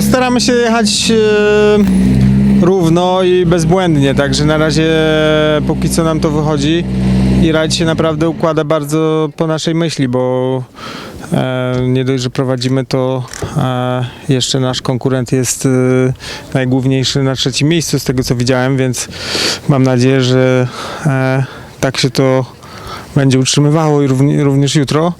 No staramy się jechać e, równo i bezbłędnie, także na razie póki co nam to wychodzi i rajd się naprawdę układa bardzo po naszej myśli, bo e, nie dość, że prowadzimy to e, jeszcze nasz konkurent jest e, najgłówniejszy na trzecim miejscu z tego co widziałem, więc mam nadzieję, że e, tak się to będzie utrzymywało i równi- również jutro.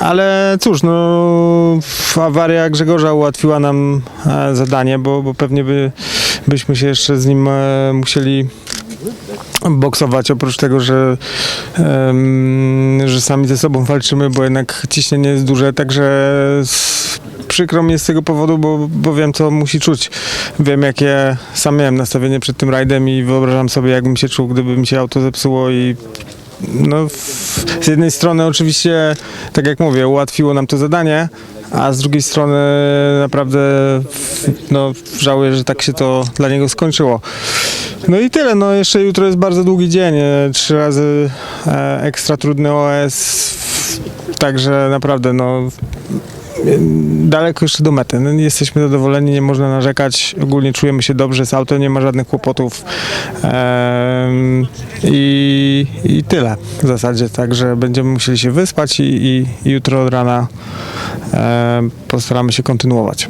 Ale cóż, no awaria Grzegorza ułatwiła nam e, zadanie, bo, bo pewnie by, byśmy się jeszcze z nim e, musieli boksować, oprócz tego, że, że sami ze sobą walczymy, bo jednak ciśnienie jest duże, także przykro mi z tego powodu, bo, bo wiem, co musi czuć. Wiem, jakie sam miałem nastawienie przed tym rajdem i wyobrażam sobie, jakbym się czuł, gdyby mi się auto zepsuło i no, z jednej strony oczywiście, tak jak mówię, ułatwiło nam to zadanie, a z drugiej strony naprawdę no, żałuję, że tak się to dla niego skończyło. No i tyle, no jeszcze jutro jest bardzo długi dzień, e, trzy razy e, ekstra trudny OS, także naprawdę no daleko jeszcze do mety. No, jesteśmy zadowoleni, nie można narzekać. Ogólnie czujemy się dobrze z autem, nie ma żadnych kłopotów. Em, i, I tyle w zasadzie. Także będziemy musieli się wyspać i, i, jutro od rana em, postaramy się kontynuować.